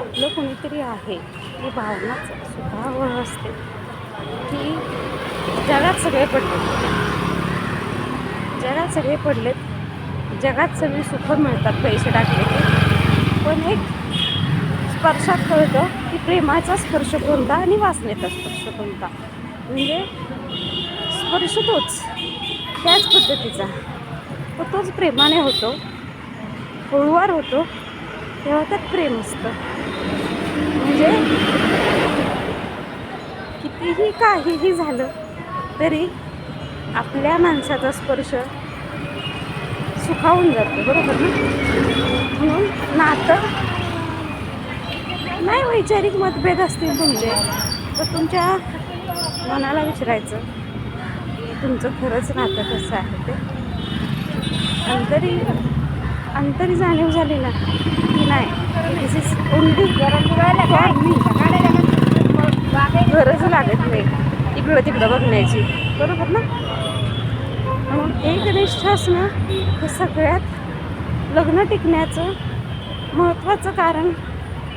आपलं कोणीतरी आहे. ही भावना स्वतःवर असते की जगात सगळे पडले. जगात सगळे पडलेत जगात सगळी सुख मिळतात पैसे टाकले पण एक स्पर्शात कळतं की प्रेमाचा स्पर्श कोणता आणि वासनेचा स्पर्श कोणता. म्हणजे स्पर्श तोच. त्याच पद्धतीचा. तो तोच प्रेमाने होतो. हळुवार होतो. तेव्हा त्यात प्रेम असतं. म्हणजे कितीही काहीही झालं तरी आपल्या माणसाचा स्पर्श सुखावून जातो बरोबर ना? म्हणून नातं नाही वैचारिक मतभेद असतील तुमचे तर तुमच्या मनाला विचारायचं तुमचं खरंच नातं कसं आहे ते. तरी अंतरी जाणीव झाली ना की नाही. दिस इज ओनली गरज लागत नाही. इकडं तिकडं बघण्याची. बरोबर ना? म्हणून एक निष्ठ असणं हे सगळ्यात लग्न टिकण्याचं महत्त्वाचं कारण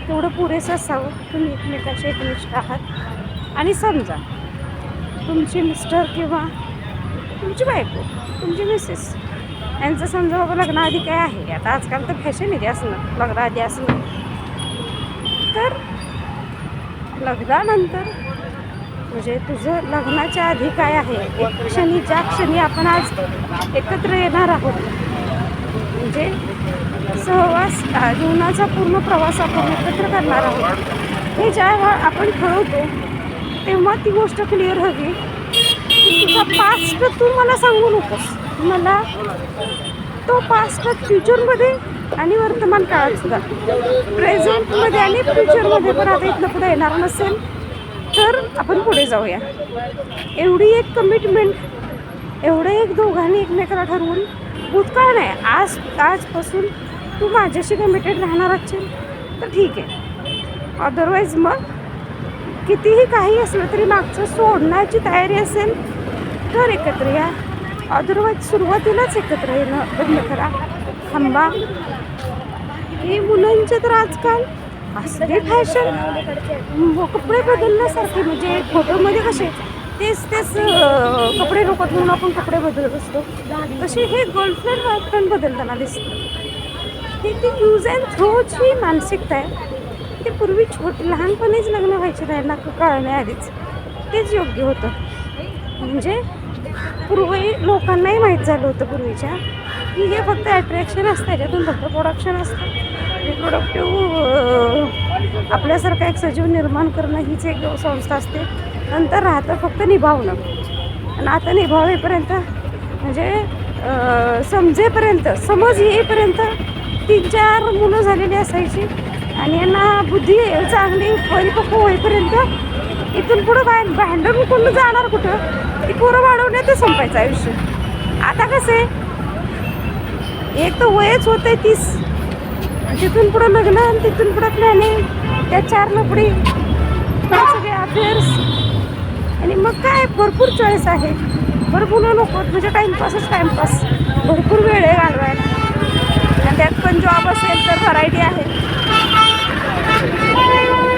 तेवढं पुरेसं असावं. तुम्ही एकमेकाशी एकनिष्ठ आहात. आणि समजा तुमची मिस्टर किंवा तुमची बायको तुमची मिसेस यांचं समजा बाबा लग्नाआधी काय आहे? आता आजकाल तर फॅशन आहे असणं लग्नाआधी असणं. तर लग्नानंतर म्हणजे तुझं लग्नाच्या आधी काय आहे? क्षणी ज्या क्षणी आपण आज एकत्र येणार आहोत म्हणजे सहवास जीवनाचा पूर्ण प्रवास आपण एकत्र करणार आहोत. हे ज्या आपण ठरवतो तेव्हा ती गोष्ट क्लिअर हवी. तुझा पास्ट तू मला सांगू नकोस. मला तो पास्ट फ्युचरमध्ये आणि वर्तमान काळात सुद्धा. प्रेझेंटमध्ये आणि फ्युचरमध्ये पण आता इथलं पुढे येणार नसेल तर आपण पुढे जाऊया. एवढी एक कमिटमेंट एवढं एक दोघांनी एकमेकाला ठरवून भूतकाळ नाही आज आजपासून तू माझ्याशी कमिटेड राहणार असेल तर ठीक आहे. अदरवाईज मग कितीही काही असलं तरी मागचं सोडण्याची तयारी असेल तर एकत्र या. अदरवाईज सुरुवातीलाच एकत्र येणं बंद करा. थांबा. हे मुलांचे तर आजकाल असले फॅशन कपडे बदलण्यासारखे म्हणजे फोटोमध्ये कसे तेच तेच कपडे नको म्हणून आपण कपडे बदलत असतो. तसे हे गर्लफ्रेंड बॉयफ्रेंड बदलताना दिसतं हे ती यूज अँड थ्रोची मानसिकता आहे. ते पूर्वी छोटी लहानपणीच लग्न व्हायचे नाही ना कळण्याआधीच तेच योग्य होतं. म्हणजे पूर्वी लोकांनाही माहीत झालं होतं पूर्वीच्या. की हे फक्त अट्रॅक्शन असतं याच्यातून फक्त प्रोडक्शन असतं. रिप्रोडक्टिव्ह आपल्यासारखं एक सजीव निर्माण करणं हीच एक संस्था असते. नंतर राहतं फक्त निभावणं. आणि आता निभावेपर्यंत म्हणजे समजेपर्यंत समज येईपर्यंत तीन चार मुलं झालेली असायची. आणि यांना बुद्धी चांगली परिपक्व होईपर्यंत इथून पुढं बाहेर भांडण कोण जाणार कुठं? ती पोरं वाढवण्यात संपायचं आयुष्य. आता कसं आहे? एक तर वयच होतंय तीस. तिथून पुढं लग्न आणि तिथून पुढं प्लॅनिंग त्या चार लपडी सगळे अफेअर्स आणि मग काय? भरपूर चॉईस आहे. भरपूर नको म्हणजे टाईमपासच टाईमपास भरपूर वेळ आहे घालवायला. आणि त्यात पण जॉब असेल तर व्हरायटी आहे.